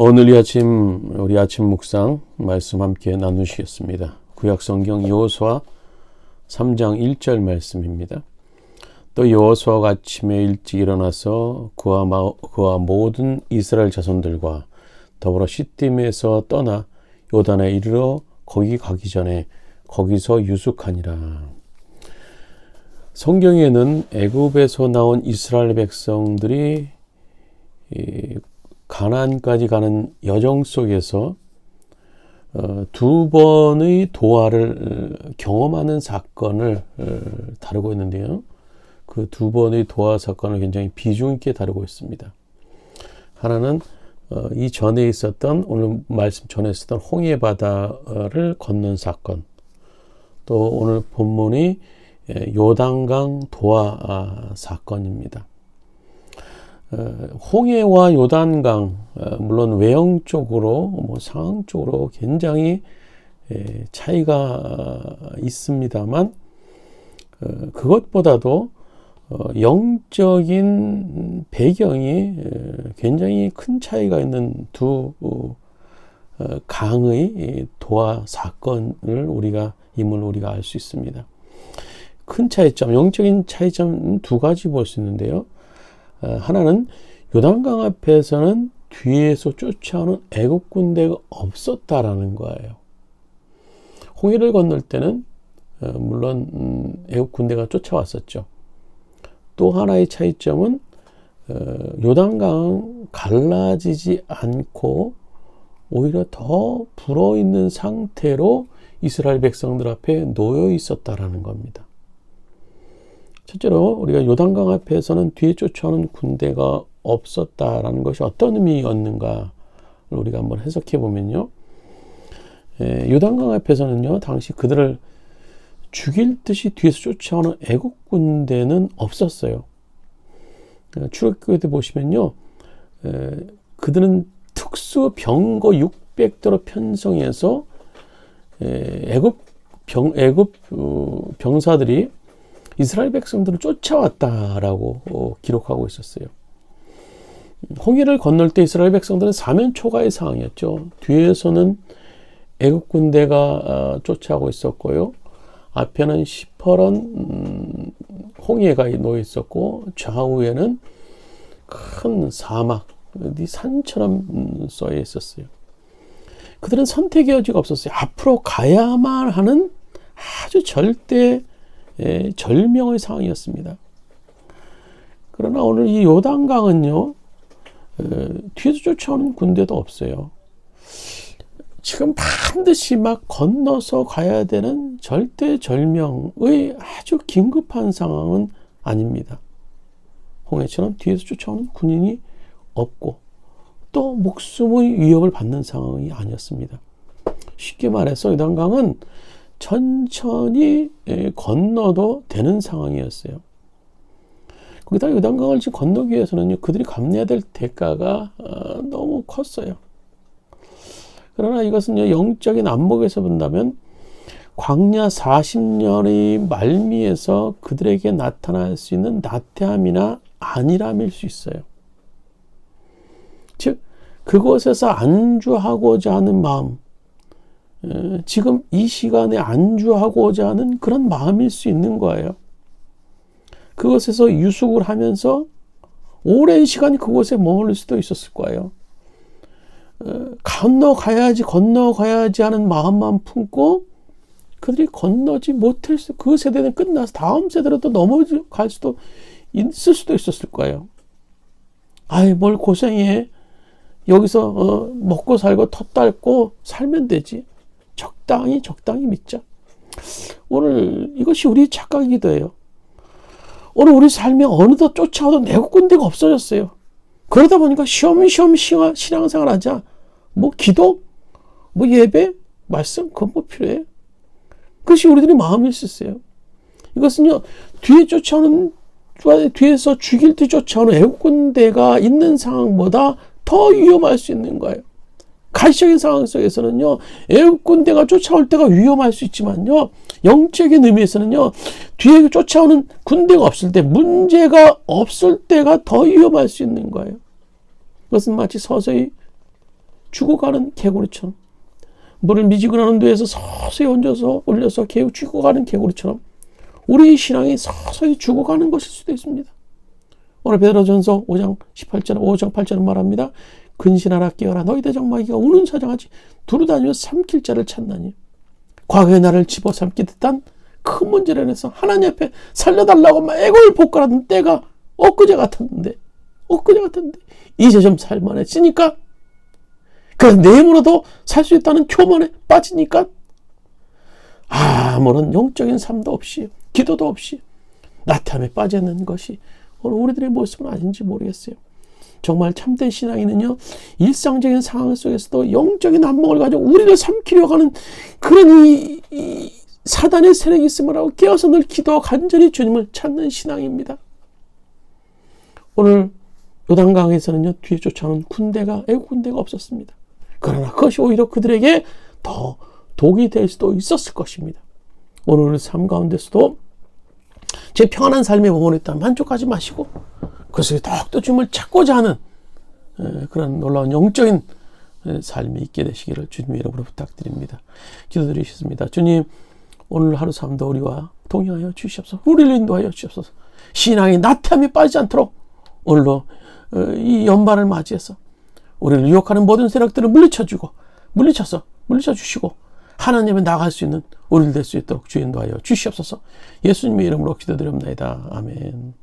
오늘 이 아침 우리 아침 묵상 말씀 함께 나누시겠습니다. 구약 성경 여호수아 3장 1절 말씀입니다. 또 여호수아가 아침에 일찍 일어나서 그와, 마, 그와 모든 이스라엘 자손들과 더불어 시딤에서 떠나 요단에 이르러 거기 가기 전에 거기서 유숙하니라. 성경에는 애굽에서 나온 이스라엘 백성들이 가나안까지 가는 여정 속에서 어, 두 번의 도하를 경험하는 사건을 어, 다루고 있는데요. 그 두 번의 도하 사건을 굉장히 비중 있게 다루고 있습니다. 하나는 어, 이 전에 있었던 오늘 말씀 전에 있었던 홍해 바다를 건넌 사건. 또 오늘 본문이 요단강 도하 아, 사건입니다. 어, 홍해와 요단강 어, 물론 외형적으로 뭐 상황적으로 굉장히 차이가 있습니다만 어, 그것보다도 영적인 배경이 굉장히 큰 차이가 있는 두 강의 도하 사건을 우리가 임을 우리가 알 수 있습니다. 큰 차이점, 영적인 차이점 두 가지 볼 수 있는데요. 어, 하나는 요단강 앞에서는 뒤에서 쫓아오는 애국 군대가 없었다라는 거예요. 홍해를 건널 때는 어, 물론 음, 애국 군대가 쫓아왔었죠. 또 하나의 차이점은 어, 요단강 갈라지지 않고 오히려 더 불어 있는 상태로 이스라엘 백성들 앞에 놓여 있었다라는 겁니다. 첫째로 우리가 요단강 앞에서는 뒤에 쫓아오는 군대가 없었다라는 것이 어떤 의미였는가를 우리가 한번 해석해 보면요. 예, 요단강 앞에서는요, 당시 그들을 죽일 듯이 뒤에서 쫓아오는 애국 군대는 없었어요. 어, 출애굽기에 보시면요, 에, 그들은 특수 병거 600대로 편성해서 에, 애국 병 애국 어, 병사들이 이스라엘 백성들을 쫓아왔다라고 어, 기록하고 있었어요. 홍해를 건널 때 이스라엘 백성들은 사면 초가의 상황이었죠. 뒤에서는 애국 군대가 어, 쫓아오고 있었고요. 앞에는 시퍼런 음, 홍해가 놓여 있었고 좌우에는 큰 사막, 산처럼 음, 쏘여 있었어요. 그들은 선택의 여지가 없었어요. 앞으로 가야만 하는 아주 절대 예, 절명의 상황이었습니다. 그러나 오늘 이 요단강은요, 에, 뒤에서 쫓아오는 군대도 없어요. 지금 반드시 막 건너서 가야 되는 절대 절명의 아주 긴급한 상황은 아닙니다. 홍해처럼 뒤에서 쫓아오는 군인이 없고 또 목숨의 위협을 받는 상황이 아니었습니다. 쉽게 말해서 요단강은 천천히 예, 건너도 되는 상황이었어요. 거기다 요단강을 지금 건너기 위해서는 그들이 감내해야 될 대가가 어, 너무 컸어요. 그러나 이것은 영적인 안목에서 본다면 광야 40년의 말미에서 그들에게 나타날 수 있는 나태함이나 안일함일 수 있어요. 즉, 그곳에서 안주하고자 하는 마음, 지금 이 시간에 안주하고자 하는 그런 마음일 수 있는 거예요. 그것에서 유숙을 하면서 오랜 시간 그곳에 머무를 수도 있었을 거예요. 건너가야지, 건너가야지 하는 마음만 품고 그들이 건너지 못했을 그 세대는 끝나서 다음 세대로 또 넘어갈 수도 있을 수도 있었을 거예요. 아이, 뭘 고생해. 여기서 어, 먹고 살고 텄달고 살면 되지. 적당히 적당히 믿자. 오늘 이것이 우리 착각이기도 해요. 오늘 우리 삶에 어느덧 쫓아오던 내국 군대가 없어졌어요. 그러다 보니까 시험시험 신앙생활 하자. 뭐 기도, 뭐 예배, 말씀 그건 뭐 필요해. 그것이 우리들의 마음일 수 있어요. 이것은요 뒤에 쫓아오는 뒤에서 죽일 듯 쫓아오는 애국군대가 있는 상황보다 더 위험할 수 있는 거예요. 가시적인 상황 속에서는요, 애국 군대가 쫓아올 때가 위험할 수 있지만요, 영적인 의미에서는요, 뒤에 쫓아오는 군대가 없을 때, 문제가 없을 때가 더 위험할 수 있는 거예요. 그것은 마치 서서히 죽어가는 개구리처럼 물을 미지근한 데에서 서서히 얹어서 올려서 개우 죽어가는 개구리처럼 우리 신앙이 서서히 죽어가는 것일 수도 있습니다. 오늘 베드로전서 5장 18절, 5장 8절은 말합니다. 근신하라 깨어라. 너희 대장마귀가 우는 사장하지. 두루다니며 삼킬 자를 찾나니. 과거의 나를 집어삼키 듯한 큰 문제를 내서 하나님 앞에 살려달라고 막 애골 복가라던 때가 엊그제 같았는데 엊그제 같았는데 이제 좀 살만해지니까. 그래서 내 힘으로도 살 수 있다는 교만에 빠지니까 아무런 영적인 삶도 없이 기도도 없이 나태함에 빠지는 것이 오늘 우리들의 모습은 아닌지 모르겠어요. 정말 참된 신앙인은요, 일상적인 상황 속에서도 영적인 안목을 가지고 우리를 삼키려고 하는 그런 이, 이 사단의 세력이 있음을 하고 깨어서 늘 기도하고 간절히 주님을 찾는 신앙입니다. 오늘 요단강에서는요, 뒤에 쫓아오는 군대가, 애국 군대가 없었습니다. 그러나 그것이 오히려 그들에게 더 독이 될 수도 있었을 것입니다. 오늘 삶 가운데서도 제 평안한 삶에 머무르다 만족하지 마시고 그것을 더욱더 주님을 찾고자 하는 에, 그런 놀라운 영적인 에, 삶이 있게 되시기를 주님의 이름으로 부탁드립니다. 기도드리겠습니다. 주님 오늘 하루 삶도 우리와 동행하여 주시옵소서 우리를 인도하여 주시옵소서 신앙이 나태함이 빠지지 않도록 오늘로 어, 이 연말을 맞이해서 우리를 유혹하는 모든 세력들을 물리쳐주고 물리쳐서 물리쳐 주시고 하나님에 나갈 수 있는 우리를 될 수 있도록 주인도하여 주시옵소서 예수님의 이름으로 기도드립니다. 아멘.